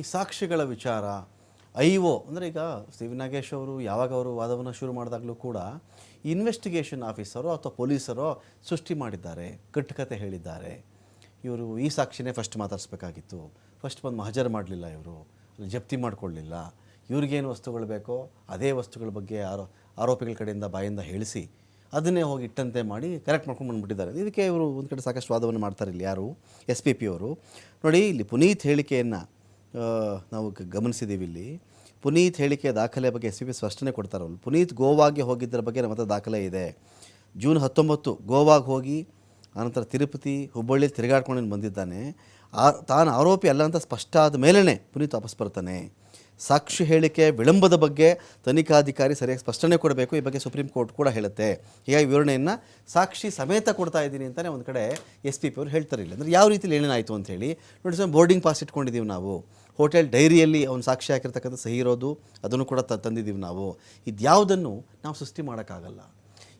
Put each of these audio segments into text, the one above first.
ಈ ಸಾಕ್ಷಿಗಳ ವಿಚಾರ, I O ಅಂದರೆ ಈಗ ಸಿ ವಿ ನಾಗೇಶ್ ಅವರು ಯಾವಾಗ ಅವರು ವಾದವನ್ನು ಶುರು ಮಾಡಿದಾಗಲೂ ಕೂಡ ಇನ್ವೆಸ್ಟಿಗೇಷನ್ ಆಫೀಸರು ಅಥವಾ ಪೊಲೀಸರು ಸೃಷ್ಟಿ ಮಾಡಿದ್ದಾರೆ, ಕಟ್ಟುಕತೆ ಹೇಳಿದ್ದಾರೆ. ಇವರು ಈ ಸಾಕ್ಷಿನೇ ಫಸ್ಟ್ ಮಾತಾಡಿಸ್ಬೇಕಾಗಿತ್ತು. ಫಸ್ಟ್ ಬಂದು ಮಹಜರ್ ಮಾಡಲಿಲ್ಲ ಇವರು ಜಪ್ತಿ ಮಾಡಿಕೊಳ್ಳಲಿಲ್ಲ ಇವ್ರಿಗೇನು ವಸ್ತುಗಳು ಬೇಕೋ ಅದೇ ವಸ್ತುಗಳ ಬಗ್ಗೆ ಆರೋ, ಆರೋಪಿಗಳ ಕಡೆಯಿಂದ ಬಾಯಿಂದ ಹೇಳಿಸಿ, ಅದನ್ನೇ ಹೋಗಿ ಇಟ್ಟಂತೆ ಮಾಡಿ ಕರೆಕ್ಟ್ ಮಾಡ್ಕೊಂಡು ಬಂದುಬಿಟ್ಟಿದ್ದಾರೆ. ಇದಕ್ಕೆ ಇವರು ಒಂದು ಕಡೆ ಸಾಕಷ್ಟು ವಾದವನ್ನು ಮಾಡ್ತಾರೆ ಇಲ್ಲಿ ಯಾರು ಎಸ್ ಪಿ ಪಿ ಅವರು. ನೋಡಿ, ಇಲ್ಲಿ ಪುನೀತ್ ಹೇಳಿಕೆಯನ್ನು ನಾವು ಗಮನಿಸಿದ್ದೀವಿ ಇಲ್ಲಿ. ಪುನೀತ್ ಹೇಳಿಕೆ ದಾಖಲೆ ಬಗ್ಗೆ ಎಸ್ ಪಿ ಸ್ಪಷ್ಟನೆ ಕೊಡ್ತಾರಲ್ಲ ಪುನೀತ್ ಗೋವಾಗೆ ಹೋಗಿದ್ದರ ಬಗ್ಗೆ ನಮ್ಮ ಹತ್ರ ದಾಖಲೆ ಇದೆ. ಜೂನ್ ಹತ್ತೊಂಬತ್ತು ಗೋವಾಗೆ ಹೋಗಿ, ಆನಂತರ ತಿರುಪತಿ ಹುಬ್ಬಳ್ಳಿ ತಿರುಗಾಡ್ಕೊಂಡು ಬಂದಿದ್ದಾನೆ. ಆ, ತಾನು ಆರೋಪಿ ಅಲ್ಲ ಅಂತ ಸ್ಪಷ್ಟ ಆದ ಮೇಲೇ ಪುನೀತ್ ವಾಪಸ್ ಬರ್ತಾನೆ. ಸಾಕ್ಷಿ ಹೇಳಿಕೆ ವಿಳಂಬದ ಬಗ್ಗೆ ತನಿಖಾಧಿಕಾರಿ ಸರಿಯಾಗಿ ಸ್ಪಷ್ಟನೆ ಕೊಡಬೇಕು. ಈ ಬಗ್ಗೆ ಸುಪ್ರೀಂ ಕೋರ್ಟ್ ಕೂಡ ಹೇಳುತ್ತೆ. ಹೀಗಾಗಿ ವಿವರಣೆಯನ್ನು ಸಾಕ್ಷಿ ಸಮೇತ ಕೊಡ್ತಾ ಇದ್ದೀನಿ ಅಂತಲೇ ಒಂದು ಕಡೆ ಎಸ್ ಪಿ ಪಿ ಅವರು ಹೇಳ್ತಾರೆ ಇಲ್ಲ ಅಂದರೆ ಯಾವ ರೀತಿಲಿ ಏನೇನಾಯಿತು ಅಂತ ಹೇಳಿ. ನೋಡಿ ಸರ್, ಬೋರ್ಡಿಂಗ್ ಪಾಸ್ ಇಟ್ಕೊಂಡಿದ್ದೀವಿ ನಾವು. ಹೋಟೆಲ್ ಡೈರಿಯಲ್ಲಿ ಅವನು ಸಾಕ್ಷಿ ಹಾಕಿರ್ತಕ್ಕಂಥ ಸಹಿ ಇರೋದು, ಅದನ್ನು ಕೂಡ ತ ತಂದಿದ್ದೀವಿ ನಾವು. ಇದ್ಯಾವುದನ್ನು ನಾವು ಸೃಷ್ಟಿ ಮಾಡೋಕ್ಕಾಗಲ್ಲ.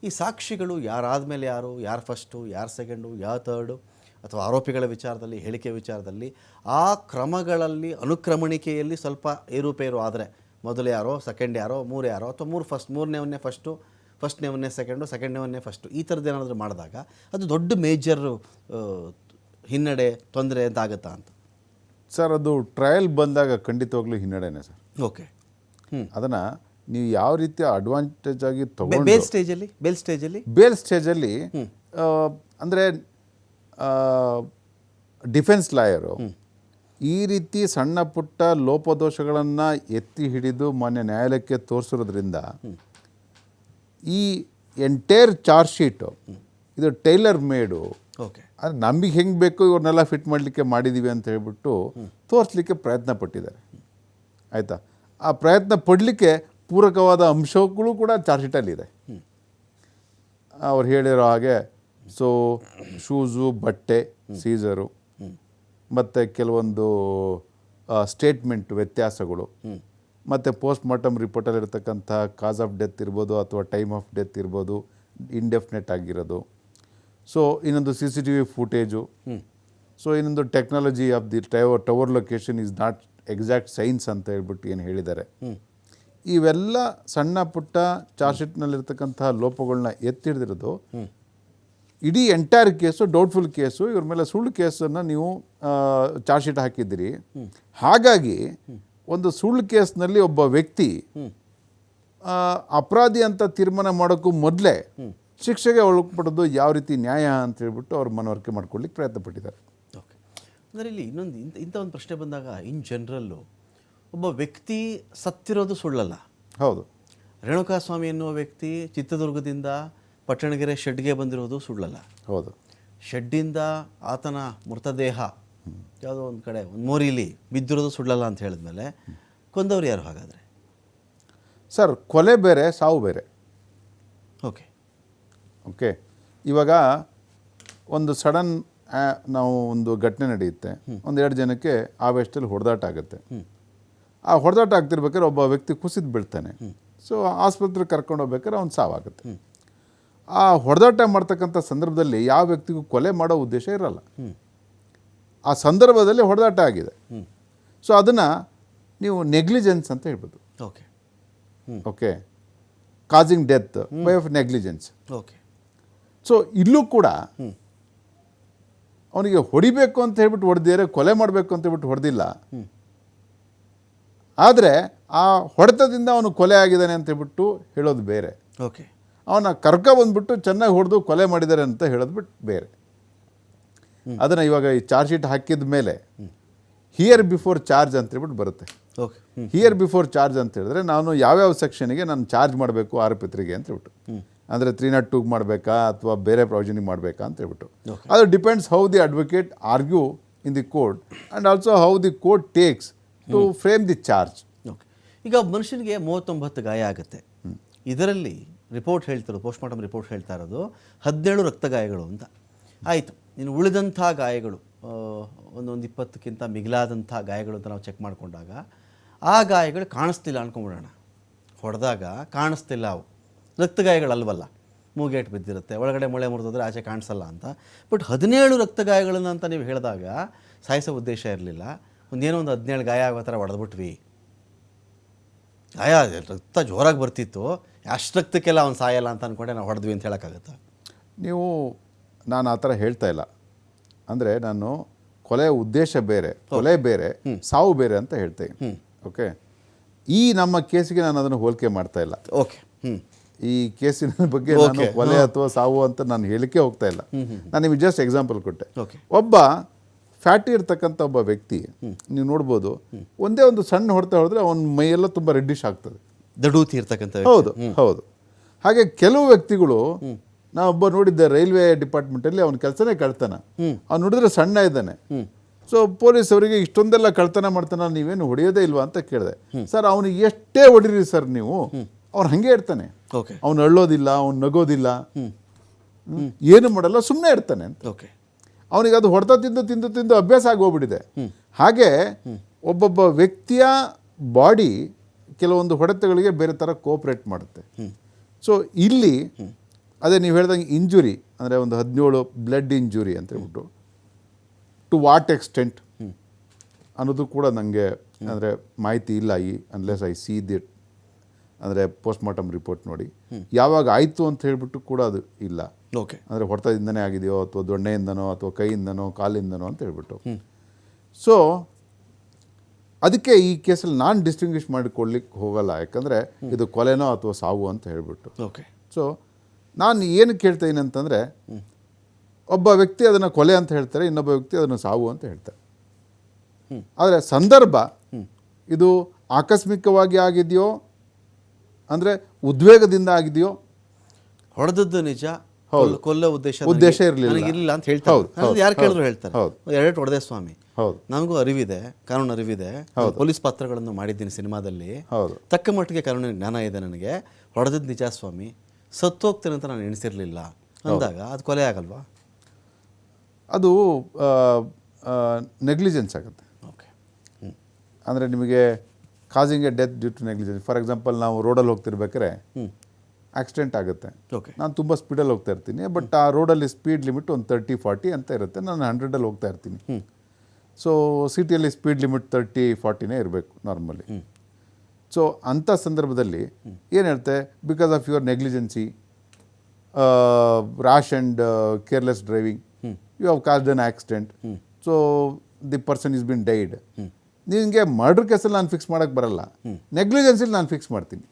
ಈ ಸಾಕ್ಷಿಗಳು ಯಾರಾದ ಮೇಲೆ ಯಾರು ಯಾರು ಫಸ್ಟು ಯಾರು ಸೆಕೆಂಡು ಯಾರು ತರ್ಡು ಅಥವಾ ಆರೋಪಿಗಳ ವಿಚಾರದಲ್ಲಿ ಹೇಳಿಕೆ ವಿಚಾರದಲ್ಲಿ ಆ ಕ್ರಮಗಳಲ್ಲಿ ಅನುಕ್ರಮಣಿಕೆಯಲ್ಲಿ ಸ್ವಲ್ಪ ಏರುಪೇರು ಆದರೆ ಮೊದಲು ಯಾರೋ ಸೆಕೆಂಡ್ ಯಾರೋ ಮೂರು ಯಾರೋ ಅಥವಾ ಮೂರು ಫಸ್ಟ್ ಮೂರನೇವನ್ನೇ ಫಸ್ಟು ಫಸ್ಟ್ನೇವನ್ನೇ ಸೆಕೆಂಡು ಸೆಕೆಂಡ್ನೇವನ್ನೇ ಫಸ್ಟು ಈ ಥರದ್ದು ಏನಾದರೂ ಮಾಡಿದಾಗ ಅದು ದೊಡ್ಡ ಮೇಜರ್ ಹಿನ್ನಡೆ ತೊಂದರೆ ಅಂತ ಆಗುತ್ತಾ ಅಂತ? ಸರ್ ಅದು ಟ್ರಯಲ್ ಬಂದಾಗ ಖಂಡಿತವಾಗ್ಲೂ ಹಿನ್ನಡೆನೇ ಸರ್. ಓಕೆ ಹ್ಞೂ ಅದನ್ನು ನೀವು ಯಾವ ರೀತಿಯ ಅಡ್ವಾಂಟೇಜ್ ಆಗಿ ತಗೊಂಡು ಬೇಲ್ ಸ್ಟೇಜಲ್ಲಿ ಬೇಲ್ ಸ್ಟೇಜಲ್ಲಿ ಬೇಲ್ ಸ್ಟೇಜಲ್ಲಿ ಅಂದರೆ ಡಿಫೆನ್ಸ್ ಲಾಯರು ಈ ರೀತಿ ಸಣ್ಣ ಪುಟ್ಟ ಲೋಪದೋಷಗಳನ್ನು ಎತ್ತಿ ಹಿಡಿದು ಮಾನ್ಯ ನ್ಯಾಯಾಲಯಕ್ಕೆ ತೋರಿಸಿರೋದ್ರಿಂದ ಈ ಎಂಟೈರ್ ಚಾರ್ಜ್ ಶೀಟು ಇದು ಟೈಲರ್ ಮೇಡು ಓಕೆ. ಅದು ನಮಗೆ ಹೆಂಗೆ ಬೇಕು ಇವ್ರನ್ನೆಲ್ಲ ಫಿಟ್ ಮಾಡಲಿಕ್ಕೆ ಮಾಡಿದ್ದೀವಿ ಅಂತ ಹೇಳ್ಬಿಟ್ಟು ತೋರಿಸ್ಲಿಕ್ಕೆ ಪ್ರಯತ್ನ ಪಟ್ಟಿದ್ದಾರೆ. ಆಯಿತಾ? ಆ ಪ್ರಯತ್ನ ಪಡಲಿಕ್ಕೆ ಪೂರಕವಾದ ಅಂಶಗಳು ಕೂಡ ಚಾರ್ಜ್ ಶೀಟಲ್ಲಿದೆ ಅವ್ರು ಹೇಳಿರೋ ಹಾಗೆ ಸೊ ಶೂಸು ಬಟ್ಟೆ ಸೀಸರು ಮತ್ತು ಕೆಲವೊಂದು ಸ್ಟೇಟ್ಮೆಂಟ್ ವ್ಯತ್ಯಾಸಗಳು. ಮತ್ತು ಪೋಸ್ಟ್ ಮಾರ್ಟಮ್ ರಿಪೋರ್ಟಲ್ಲಿ ಇರತಕ್ಕಂಥ ಕಾಸ್ ಆಫ್ ಡೆತ್ ಇರ್ಬೋದು ಅಥವಾ ಟೈಮ್ ಆಫ್ ಡೆತ್ ಇರ್ಬೋದು ಇಂಡೆಫಿನೆಟ್ ಆಗಿರೋದು. ಸೊ ಇನ್ನೊಂದು C C T V footage so ಇನ್ನೊಂದು technology of the tower tower location is not exact science ಅಂತ ಹೇಳ್ಬಿಟ್ಟು ಏನು ಹೇಳಿದ್ದಾರೆ. ಇವೆಲ್ಲ ಸಣ್ಣ ಪುಟ್ಟ ಚಾರ್ಜ್ ಶೀಟ್ನಲ್ಲಿರ್ತಕ್ಕಂತಹ ಲೋಪಗಳನ್ನ ಎತ್ತಿಡಿದಿರೋದು ಇಡೀ ಎಂಟೈರ್ ಕೇಸು ಡೌಟ್ಫುಲ್ ಕೇಸು ಇವ್ರ ಮೇಲೆ ಸುಳ್ಳು ಕೇಸನ್ನು ನೀವು ಚಾರ್ಜ್ ಶೀಟ್ ಹಾಕಿದ್ದೀರಿ. ಹಾಗಾಗಿ ಒಂದು ಸುಳ್ಳು ಕೇಸ್ನಲ್ಲಿ ಒಬ್ಬ ವ್ಯಕ್ತಿ ಅಪರಾಧಿ ಅಂತ ತೀರ್ಮಾನ ಮಾಡೋಕ್ಕೂ ಮೊದಲೇ ಶಿಕ್ಷೆಗೆ ಒಳಪಡೋದು ಯಾವ ರೀತಿ ನ್ಯಾಯ ಅಂತ ಹೇಳ್ಬಿಟ್ಟು ಅವ್ರು ಮನವರಿಕೆ ಮಾಡ್ಕೊಳ್ಳಿಕ್ಕೆ ಪ್ರಯತ್ನ ಪಟ್ಟಿದ್ದಾರೆ ಓಕೆ. ಅಂದರೆ ಇಲ್ಲಿ ಇನ್ನೊಂದು ಇಂಥ ಇಂಥ ಒಂದು ಪ್ರಶ್ನೆ ಬಂದಾಗ ಇನ್ ಜನರಲ್ಲು ಒಬ್ಬ ವ್ಯಕ್ತಿ ಸತ್ತಿರೋದು ಸುಳ್ಳಲ್ಲ. ಹೌದು. ರೇಣುಕಾಸ್ವಾಮಿ ಎನ್ನುವ ವ್ಯಕ್ತಿ ಚಿತ್ರದುರ್ಗದಿಂದ ಪಟ್ಟಣಗೆರೆ ಶೆಡ್ಗೆ ಬಂದಿರೋದು ಸುಳ್ಳಲ್ಲ. ಹೌದು. ಶೆಡ್ಡಿಂದ ಆತನ ಮೃತದೇಹ ಯಾವುದೋ ಒಂದು ಕಡೆ ಒಂದು ಮೋರಿಲಿ ಬಿದ್ದಿರೋದು ಸುಳ್ಳಲ್ಲ ಅಂತ ಹೇಳಿದ್ಮೇಲೆ ಕೊಂದವ್ರು ಯಾರು ಹಾಗಾದರೆ? ಸರ್ ಕೊಲೆ ಬೇರೆ ಸಾವು ಬೇರೆ. ಓಕೆ. ಓಕೆ. ಇವಾಗ ಒಂದು ಸಡನ್ ನಾವು ಒಂದು ಘಟನೆ ನಡೆಯುತ್ತೆ. ಒಂದು ಎರಡು ಜನಕ್ಕೆ ಆವೇಶದಲ್ಲಿ ಹೊಡೆದಾಟ ಆಗುತ್ತೆ. ಆ ಹೊಡೆದಾಟ ಆಗ್ತಿರ್ಬೇಕಾದ್ರೆ ಒಬ್ಬ ವ್ಯಕ್ತಿ ಕುಸಿದು ಬೀಳ್ತಾನೆ. ಸೊ ಆಸ್ಪತ್ರೆಗೆ ಕರ್ಕೊಂಡು ಹೋಗ್ಬೇಕಾದ್ರೆ ಅವ್ನು ಸಾವಾಗುತ್ತೆ. ಆ ಹೊಡೆದಾಟ ಮಾಡ್ತಕ್ಕಂಥ ಸಂದರ್ಭದಲ್ಲಿ ಯಾವ ವ್ಯಕ್ತಿಗೂ ಕೊಲೆ ಮಾಡೋ ಉದ್ದೇಶ ಇರಲ್ಲ. ಆ ಸಂದರ್ಭದಲ್ಲಿ ಹೊಡೆದಾಟ ಆಗಿದೆ. ಸೊ ಅದನ್ನು ನೀವು ನೆಗ್ಲಿಜೆನ್ಸ್ ಅಂತ ಹೇಳ್ಬೋದು. Okay. Okay? Causing death by of negligence okay. So ಇಲ್ಲೂ ಕೂಡ ಅವನಿಗೆ ಹೊಡಿಬೇಕು ಅಂತ ಹೇಳ್ಬಿಟ್ಟು ಹೊಡೆದಿದ್ರೆ ಕೊಲೆ ಮಾಡಬೇಕು ಅಂತ ಹೇಳ್ಬಿಟ್ಟು ಹೊಡೆದಿಲ್ಲ. ಆದರೆ ಆ ಹೊಡೆತದಿಂದ ಅವನು ಕೊಲೆ ಆಗಿದ್ದಾನೆ ಅಂತ ಹೇಳ್ಬಿಟ್ಟು ಹೇಳೋದು ಬೇರೆ. ಓಕೆ. ಅವನ ಕರ್ಕ ಬಂದ್ಬಿಟ್ಟು ಚೆನ್ನಾಗಿ ಹೊಡೆದು ಕೊಲೆ ಮಾಡಿದ್ದಾರೆ ಅಂತ ಹೇಳೋದು ಬಿಟ್ಟು ಬೇರೆ. ಅದನ್ನು ಇವಾಗ ಈ ಚಾರ್ಜ್ ಶೀಟ್ ಹಾಕಿದ ಮೇಲೆ ಹಿಯರ್ ಬಿಫೋರ್ ಚಾರ್ಜ್ ಅಂತ ಹೇಳ್ಬಿಟ್ಟು ಬರುತ್ತೆ. ಓಕೆ ಹಿಯರ್ ಬಿಫೋರ್ ಚಾರ್ಜ್ ಅಂತ ಹೇಳಿದ್ರೆ ನಾನು ಯಾವ್ಯಾವ ಸೆಕ್ಷನಿಗೆ ನಾನು ಚಾರ್ಜ್ ಮಾಡಬೇಕು ಆರೋಪಿತರಿಗೆ ಅಂತ ಹೇಳ್ಬಿಟ್ಟು. ಅಂದರೆ ತ್ರೀ ನಾಟ್ ಟೂಗೆ ಮಾಡಬೇಕಾ ಅಥವಾ ಬೇರೆ ಪ್ರಾವಿಷನಿಗೆ ಮಾಡಬೇಕಾ ಅಂತ ಹೇಳ್ಬಿಟ್ಟು. ಅದು depends how the advocate argue in the court and also how the court takes to frame the charge okay ಈಗ ಮನುಷ್ಯನಿಗೆ ಮೂವತ್ತೊಂಬತ್ತು ಗಾಯ ಆಗುತ್ತೆ. ಇದರಲ್ಲಿ ರಿಪೋರ್ಟ್ ಹೇಳ್ತಿರೋದು ಪೋಸ್ಟ್ಮಾರ್ಟಮ್ ರಿಪೋರ್ಟ್ ಹೇಳ್ತಾ ಇರೋದು, ಹದಿನೇಳು ರಕ್ತ ಗಾಯಗಳು ಅಂತ. ಆಯಿತು, ಇನ್ನು ಉಳಿದಂಥ ಗಾಯಗಳು ಒಂದೊಂದು ಇಪ್ಪತ್ತಕ್ಕಿಂತ ಮಿಗಿಲಾದಂಥ ಗಾಯಗಳು ಅಂತ ನಾವು ಚೆಕ್ ಮಾಡಿಕೊಂಡಾಗ, ಆ ಗಾಯಗಳು ಕಾಣಿಸ್ತಿಲ್ಲ ಅಂದ್ಕೊಂಬಿಡೋಣ ಹೊಡೆದಾಗ ಕಾಣಿಸ್ತಿಲ್ಲ ಅವು. ರಕ್ತ ಗಾಯಗಳಲ್ವಲ್ಲ ಮೂಗೇಟ್ ಬಿದ್ದಿರುತ್ತೆ, ಒಳಗಡೆ ಮೊಳೆ ಮುರಿದ್ರೆ ಆಚೆ ಕಾಣಿಸಲ್ಲ ಅಂತ. ಬಟ್ ಹದಿನೇಳು ರಕ್ತ ಗಾಯಗಳನ್ನು ಅಂತ ನೀವು ಹೇಳಿದಾಗ ಸಾಯಿಸೋ ಉದ್ದೇಶ ಇರಲಿಲ್ಲ. ಒಂದೇನೋ ಒಂದು ಹದಿನೇಳು ಗಾಯ ಆಗೋ ಥರ ಹೊಡೆದ್ಬಿಟ್ವಿ ಗಾಯ ರಕ್ತ ಜೋರಾಗಿ ಬರ್ತಿತ್ತು. ಅಷ್ಟು ರಕ್ತಕ್ಕೆಲ್ಲ ಅವ್ನು ಸಾಯಲ್ಲ ಅಂತ ಅಂದ್ಕೊಂಡೆ ನಾವು ಹೊಡೆದ್ವಿ ಅಂತ ಹೇಳೋಕ್ಕಾಗತ್ತಾ? ನೀವು ನಾನು ಆ ಥರ ಹೇಳ್ತಾ ಇಲ್ಲ. ಅಂದರೆ ನಾನು ಕೊಲೆ ಉದ್ದೇಶ ಬೇರೆ ಕೊಲೆ ಬೇರೆ ಸಾವು ಬೇರೆ ಅಂತ ಹೇಳ್ತೇನೆ ಓಕೆ? ಈ ನಮ್ಮ ಕೇಸಿಗೆ ನಾನು ಅದನ್ನು ಹೋಲಿಕೆ ಮಾಡ್ತಾ ಇಲ್ಲ. ಓಕೆ. ಹ್ಞೂ ಈ ಕೇಸಿನ ಬಗ್ಗೆ ನಾನು ಕೊಲೆ ಅಥವಾ ಸಾವು ಅಂತ ನಾನು ಹೇಳಿಕೆ ಹೋಗ್ತಾ ಇಲ್ಲ. ನಾನು ನಿಮಗೆ ಜಸ್ಟ್ ಎಕ್ಸಾಂಪಲ್ ಕೊಟ್ಟೆ. ಓಕೆ. ಒಬ್ಬ ಫ್ಯಾಟಿ ಇರ್ತಕ್ಕಂಥ ಒಬ್ಬ ವ್ಯಕ್ತಿ ನೀವು ನೋಡ್ಬೋದು ಒಂದೇ ಒಂದು ಸಣ್ಣ ಹೊಡೆತ ಹೊಡೆದ್ರೆ ಅವನ ಮೈಯೆಲ್ಲ ತುಂಬ ರೆಡ್ಡಿಶ್ ಆಗ್ತದೆ. ದಡೂತಿ ಇರ್ತಕ್ಕಂಥ ಹೌದು ಹೌದು. ಹಾಗೆ ಕೆಲವು ವ್ಯಕ್ತಿಗಳು ನಾ ಒಬ್ಬ ನೋಡಿದ್ದೆ ರೈಲ್ವೆ ಡಿಪಾರ್ಟ್ಮೆಂಟಲ್ಲಿ ಅವನ ಕೆಲಸನೇ ಕಳ್ತಾನೆ. ಅವ್ನು ನೋಡಿದ್ರೆ ಸಣ್ಣ ಇದ್ದಾನೆ. ಸೊ ಪೊಲೀಸ್ ಅವರಿಗೆ ಇಷ್ಟೊಂದೆಲ್ಲ ಕಳ್ತನ ಮಾಡ್ತಾನ ನೀವೇನು ಹೊಡೆಯೋದೇ ಇಲ್ವಾ ಅಂತ ಕೇಳಿದೆ. ಸರ್ ಅವನಿಗೆ ಎಷ್ಟೇ ಹೊಡಿರಿ ಸರ್ ನೀವು ಅವ್ನು ಹಂಗೆ ಇರ್ತಾನೆ. ಓಕೆ ಅವ್ನು ಅಳ್ಳೋದಿಲ್ಲ ಅವ್ನು ನಗೋದಿಲ್ಲ. ಏನು ಮಾಡಲ್ಲ ಸುಮ್ಮನೆ ಇರ್ತಾನೆ ಅಂತ. ಓಕೆ ಅವನಿಗೆ ಅದು ಹೊಡೆದ ತಿಂದು ತಿಂದು ತಿಂದು ಅಭ್ಯಾಸ ಆಗೋಗ್ಬಿಟ್ಟಿದೆ. ಹಾಗೆ ಒಬ್ಬೊಬ್ಬ ವ್ಯಕ್ತಿಯ ಬಾಡಿ ಕೆಲವೊಂದು ಹೊಡೆತಗಳಿಗೆ ಬೇರೆ ಥರ ಕೋಪ್ರೇಟ್ ಮಾಡುತ್ತೆ. ಸೊ ಇಲ್ಲಿ ಅದೇ ನೀವು ಹೇಳ್ದಂಗೆ ಇಂಜುರಿ ಅಂದರೆ ಒಂದು ಹದಿನೇಳು ಬ್ಲಡ್ ಇಂಜುರಿ ಅಂತ ಹೇಳ್ಬಿಟ್ಟು ಟು ವಾಟ್ ಎಕ್ಸ್ಟೆಂಟ್ ಅನ್ನೋದು ಕೂಡ ನನಗೆ ಅಂದರೆ ಮಾಹಿತಿ ಇಲ್ಲ ಈ ಅನ್ಲೆಸ್ ಐ ಸಿ ದಿಟ್ ಅಂದರೆ ಪೋಸ್ಟ್ಮಾರ್ಟಮ್ ರಿಪೋರ್ಟ್ ನೋಡಿ. ಯಾವಾಗ ಆಯಿತು ಅಂತ ಹೇಳಿಬಿಟ್ಟು ಕೂಡ ಅದು ಇಲ್ಲ. ಓಕೆ ಅಂದರೆ ಹೊಡೆತದಿಂದನೇ ಆಗಿದೆಯೋ ಅಥವಾ ದೊಣ್ಣೆಯಿಂದನೋ ಅಥವಾ ಕೈಯಿಂದನೋ ಕಾಲಿಂದನೋ ಅಂತ ಹೇಳ್ಬಿಟ್ಟು. ಸೊ ಅದಕ್ಕೆ ಈ ಕೇಸಲ್ಲಿ ನಾನು ಡಿಸ್ಟಿಂಗ್ವಿಷ್ ಮಾಡಿಕೊಡ್ಲಿಕ್ಕೆ ಹೋಗಲ್ಲ. ಯಾಕಂದರೆ ಇದು ಕೊಲೆನೋ ಅಥವಾ ಸಾವು ಅಂತ ಹೇಳ್ಬಿಟ್ಟು. ಓಕೆ ಸೊ ನಾನು ಏನು ಕೇಳ್ತೀನಿ ಅಂತಂದರೆ ಒಬ್ಬ ವ್ಯಕ್ತಿ ಅದನ್ನು ಕೊಲೆ ಅಂತ ಹೇಳ್ತಾರೆ ಇನ್ನೊಬ್ಬ ವ್ಯಕ್ತಿ ಅದನ್ನು ಸಾವು ಅಂತ ಹೇಳ್ತಾರೆ. ಆದರೆ ಸಂದರ್ಭ ಇದು ಆಕಸ್ಮಿಕವಾಗಿ ಆಗಿದೆಯೋ ಅಂದರೆ ಉದ್ವೇಗದಿಂದ ಆಗಿದೆಯೋ ಹೊಡೆದದ್ದು ನಿಜ ಕೊಲ್ಲೋ ಉದ್ದೇಶ ಉದ್ದೇಶ ಇರಲಿಲ್ಲ. ಇರ್ಲಿಲ್ಲ. ಅಂತ ಹೇಳ್ತಾರೆ. ಯಾರು ಕೇಳಿದ್ರು ಹೇಳ್ತಾರೆ. ಹೌದು. ಎರಡು ಒಡದೆ ಸ್ವಾಮಿ. ಹೌದು. ನನಗೂ ಅರಿವಿದೆ ಕಾನೂನು ಅರಿವಿದೆ. ಪೊಲೀಸ್ ಪಾತ್ರಗಳನ್ನು ಮಾಡಿದ್ದೀನಿ ಸಿನಿಮಾದಲ್ಲಿ. ಹೌದು. ತಕ್ಕ ಮಟ್ಟಿಗೆ ಕಾನೂನಿನ ಜ್ಞಾನ ಇದೆ ನನಗೆ. ಹೊಡೆದದ್ದು ನಿಜ ಸ್ವಾಮಿ. ಸತ್ತೋಗ್ತೇನೆ ಅಂತ ನಾನು ಎಣಿಸಿರಲಿಲ್ಲ. ಅಂದಾಗ ಅದು ಕೊಲೆ ಆಗಲ್ವಾ? ಅದು ನೆಗ್ಲಿಜೆನ್ಸ್ ಆಗುತ್ತೆ. ಓಕೆ. ಅಂದರೆ ನಿಮಗೆ causing a death due to negligence for example ನಾವು ರೋಡಲ್ಲಿ ಹೋಗ್ತಿರ್ಬೇಕಾದ್ರೆ ಆಕ್ಸಿಡೆಂಟ್ ಆಗುತ್ತೆ. ಓಕೆ ನಾನು ತುಂಬ ಸ್ಪೀಡಲ್ಲಿ ಹೋಗ್ತಾ ಇರ್ತೀನಿ ಬಟ್ ಆ ರೋಡಲ್ಲಿ ಸ್ಪೀಡ್ ಲಿಮಿಟ್ ಒಂದು ತರ್ಟಿ ಫಾರ್ಟಿ ಅಂತ ಇರುತ್ತೆ. ನಾನು ಹಂಡ್ರೆಡಲ್ಲಿ ಹೋಗ್ತಾ ಇರ್ತೀನಿ. ಸೊ ಸಿಟಿಯಲ್ಲಿ ಸ್ಪೀಡ್ ಲಿಮಿಟ್ ತರ್ಟಿ ಫಾರ್ಟಿನೇ ಇರಬೇಕು ನಾರ್ಮಲಿ ಸೊ ಅಂಥ ಸಂದರ್ಭದಲ್ಲಿ ಏನು ಹೇಳ್ತೆ? Because of your negligency rash and careless driving you have caused an accident so the person is been died ನಿಮಗೆ ಮರ್ಡ್ರ್ ಕೇಸಲ್ಲಿ ನಾನು ಫಿಕ್ಸ್ ಮಾಡೋಕ್ಕೆ ಬರಲ್ಲ. ನೆಗ್ಲಿಜೆನ್ಸಿಲಿ ನಾನು ಫಿಕ್ಸ್ ಮಾಡ್ತೀನಿ.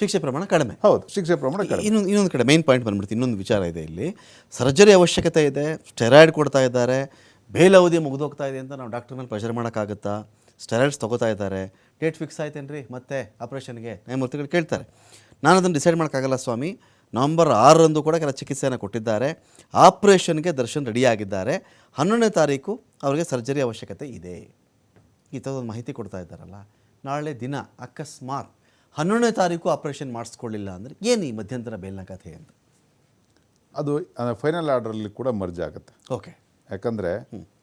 ಶಿಕ್ಷೆ ಪ್ರಮಾಣ ಕಡಿಮೆ. ಹೌದು ಶಿಕ್ಷೆ ಪ್ರಮಾಣ ಕಡಿಮೆ. ಇನ್ನೊಂದು ಇನ್ನೊಂದು ಕಡೆ ಮೈನ್ ಪಾಯಿಂಟ್ ಬಂದ್ಬಿಡ್ತು ಇನ್ನೊಂದು ವಿಚಾರ ಇದೆ ಇಲ್ಲಿ. ಸರ್ಜರಿ ಅವಶ್ಯಕತೆ ಇದೆ ಸ್ಟೆರಾಯ್ಡ್ ಕೊಡ್ತಾ ಇದ್ದಾರೆ ಬೇಲ್ ಅವಧಿ ಮುಗಿದೋಗ್ತಾ ಇದೆ ಅಂತ ನಾವು ಡಾಕ್ಟರ್ ಮೇಲೆ ಪ್ರೆಷರ್ ಮಾಡೋಕ್ಕಾಗುತ್ತಾ? ಸ್ಟೆರಾಯ್ಡ್ಸ್ ತೊಗೋತಾ ಇದ್ದಾರೆ ಡೇಟ್ ಫಿಕ್ಸ್ ಆಯ್ತೇನ್ರಿ? ಮತ್ತೆ ಆಪ್ರೇಷನ್ಗೆ ನ್ಯಾಯಮೂರ್ತಿಗಳು ಕೇಳ್ತಾರೆ. ನಾನು ಅದನ್ನು ಡಿಸೈಡ್ ಮಾಡೋಕ್ಕಾಗಲ್ಲ ಸ್ವಾಮಿ. ನವಂಬರ್ ಆರರಂದು ಕೂಡ ಕೆಲ ಚಿಕಿತ್ಸೆಯನ್ನು ಕೊಟ್ಟಿದ್ದಾರೆ. ಆಪ್ರೇಷನ್ಗೆ ದರ್ಶನ್ ರೆಡಿಯಾಗಿದ್ದಾರೆ ಹನ್ನೊಂದನೇ ತಾರೀಕು ಅವರಿಗೆ ಸರ್ಜರಿ ಅವಶ್ಯಕತೆ ಇದೆ. ಈ ಥರದೊಂದು ಮಾಹಿತಿ ಕೊಡ್ತಾ ಇದ್ದಾರಲ್ಲ. ನಾಳೆ ದಿನ ಅಕಸ್ಮಾತ್ ಹನ್ನೊಂದನೇ ತಾರೀಕು ಆಪ್ರೇಷನ್ ಮಾಡಿಸ್ಕೊಳ್ಳಿಲ್ಲ ಅಂದರೆ ಏನು ಈ ಮಧ್ಯಂತರ ಬೇಲ್ನ ಕಥೆ ಅಂತ? ಅದು ಫೈನಲ್ ಆರ್ಡ್ರಲ್ಲಿ ಕೂಡ ಮರ್ಜ್ ಆಗುತ್ತೆ. ಓಕೆ ಯಾಕಂದರೆ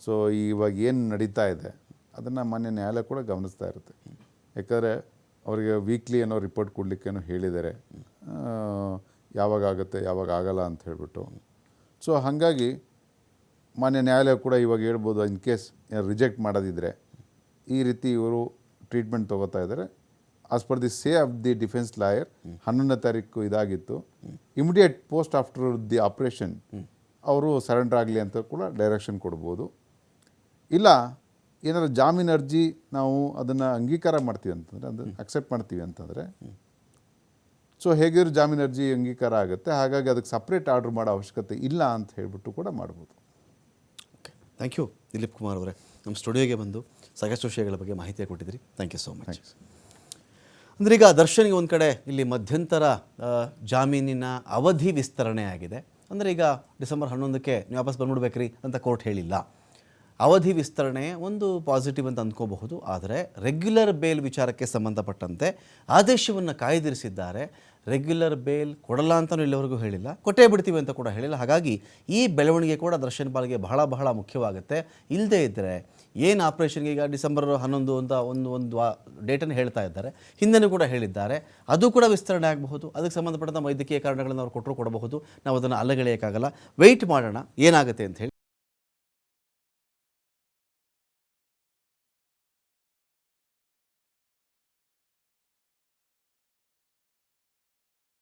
ಸೊ ಇವಾಗ ಏನು ನಡೀತಾ ಇದೆ ಅದನ್ನು ಮಾನ್ಯ ನ್ಯಾಯಾಲಯ ಕೂಡ ಗಮನಿಸ್ತಾ ಇರುತ್ತೆ. ಯಾಕಂದರೆ ಅವರಿಗೆ ವೀಕ್ಲಿ ಏನೋ ರಿಪೋರ್ಟ್ ಕೊಡಲಿಕ್ಕೇನೋ ಹೇಳಿದ್ದಾರೆ. ಯಾವಾಗ ಆಗುತ್ತೆ ಯಾವಾಗ ಆಗಲ್ಲ ಅಂತ ಹೇಳಿಬಿಟ್ಟು. ಸೊ ಹಾಗಾಗಿ ಮಾನ್ಯ ನ್ಯಾಯಾಲಯ ಕೂಡ ಇವಾಗ ಹೇಳ್ಬೋದು ಇನ್ ಕೇಸ್ ರಿಜೆಕ್ಟ್ ಮಾಡೋದಿದ್ರೆ ಈ ರೀತಿ ಇವರು ಟ್ರೀಟ್ಮೆಂಟ್ ತೊಗೋತಾ ಇದ್ದಾರೆ. As per the say of the defence lawyer ಹನ್ನೊಂದನೇ ತಾರೀಕು ಇದಾಗಿತ್ತು. Immediate post after the operation ಅವರು ಸರೆಂಡರ್ ಆಗಲಿ ಅಂತ ಕೂಡ ಡೈರೆಕ್ಷನ್ ಕೊಡ್ಬೋದು. ಇಲ್ಲ ಏನಾದ್ರು ಜಾಮೀನು ಅರ್ಜಿ ನಾವು ಅದನ್ನು ಅಂಗೀಕಾರ ಮಾಡ್ತೀವಿ ಅಂತಂದರೆ ಅದನ್ನು ಅಕ್ಸೆಪ್ಟ್ ಮಾಡ್ತೀವಿ ಅಂತಂದರೆ ಸೊ ಹೇಗಿದ್ರು ಜಾಮೀನು ಅರ್ಜಿ ಅಂಗೀಕಾರ ಆಗುತ್ತೆ. ಹಾಗಾಗಿ ಅದಕ್ಕೆ ಸಪ್ರೇಟ್ ಆರ್ಡ್ರ್ ಮಾಡೋ ಅವಶ್ಯಕತೆ ಇಲ್ಲ ಅಂತ ಹೇಳಿಬಿಟ್ಟು ಕೂಡ ಮಾಡ್ಬೋದು. Okay thank you Dilip Kumar ಅವರೇ. ನಮ್ಮ ಸ್ಟುಡಿಯೋಗೆ ಬಂದು ಸಾಕಷ್ಟು ವಿಷಯಗಳ ಬಗ್ಗೆ ಮಾಹಿತಿ ಕೊಟ್ಟಿದ್ದೀರಿ. ಥ್ಯಾಂಕ್ ಯು ಸೋ ಮಚ್ ಅಂದರೆ ಈಗ ದರ್ಶನ್ಗೆ ಒಂದು ಕಡೆ ಇಲ್ಲಿ ಮಧ್ಯಂತರ ಜಾಮೀನಿನ ಅವಧಿ ವಿಸ್ತರಣೆ ಆಗಿದೆ ಅಂದರೆ ಈಗ ಡಿಸೆಂಬರ್ ಹನ್ನೊಂದಕ್ಕೆ ನೀವು ವಾಪಸ್ ಬಂದ್ಬಿಡ್ಬೇಕ್ರಿ ಅಂತ ಕೋರ್ಟ್ ಹೇಳಿಲ್ಲ. ಅವಧಿ ವಿಸ್ತರಣೆ ಒಂದು ಪಾಸಿಟಿವ್ ಅಂತ ಅಂದ್ಕೋಬಹುದು. ಆದರೆ ರೆಗ್ಯುಲರ್ ಬೇಲ್ ವಿಚಾರಕ್ಕೆ ಸಂಬಂಧಪಟ್ಟಂತೆ ಆದೇಶವನ್ನು ಕಾಯ್ದಿರಿಸಿದ್ದಾರೆ. ರೆಗ್ಯುಲರ್ ಬೇಲ್ ಕೊಡಲ್ಲ ಅಂತಲೂ ಇಲ್ಲಿವರೆಗೂ ಹೇಳಿಲ್ಲ. ಕೊಟ್ಟೇ ಬಿಡ್ತೀವಿ ಅಂತ ಕೂಡ ಹೇಳಿಲ್ಲ. ಹಾಗಾಗಿ ಈ ಬೆಳವಣಿಗೆ ಕೂಡ ದರ್ಶನ್ ಪಾಲ್ಗೆ ಬಹಳ ಬಹಳ ಮುಖ್ಯವಾಗುತ್ತೆ. ಇಲ್ಲದೇ ಇದ್ದರೆ ಏನು ಆಪ್ರೇಷನ್ಗೆ ಈಗ ಡಿಸೆಂಬರ್ ಹನ್ನೊಂದು ಅಂತ ಒಂದು ಒಂದು ಡೇಟನ್ನು ಹೇಳ್ತಾ ಇದ್ದಾರೆ. ಹಿಂದೆನೂ ಕೂಡ ಹೇಳಿದ್ದಾರೆ. ಅದು ಕೂಡ ವಿಸ್ತರಣೆ ಆಗಬಹುದು. ಅದಕ್ಕೆ ಸಂಬಂಧಪಟ್ಟಂಥ ವೈದ್ಯಕೀಯ ಕಾರಣಗಳನ್ನು ಅವ್ರು ಕೊಟ್ಟರು ಕೊಡಬಹುದು. ನಾವು ಅದನ್ನು ಅಲ್ಲಗೆಳೆಯೋಕ್ಕಾಗಲ್ಲ. ವೆಯ್ಟ್ ಮಾಡೋಣ. ಏನಾಗುತ್ತೆ ಅಂತ ಹೇಳಿ.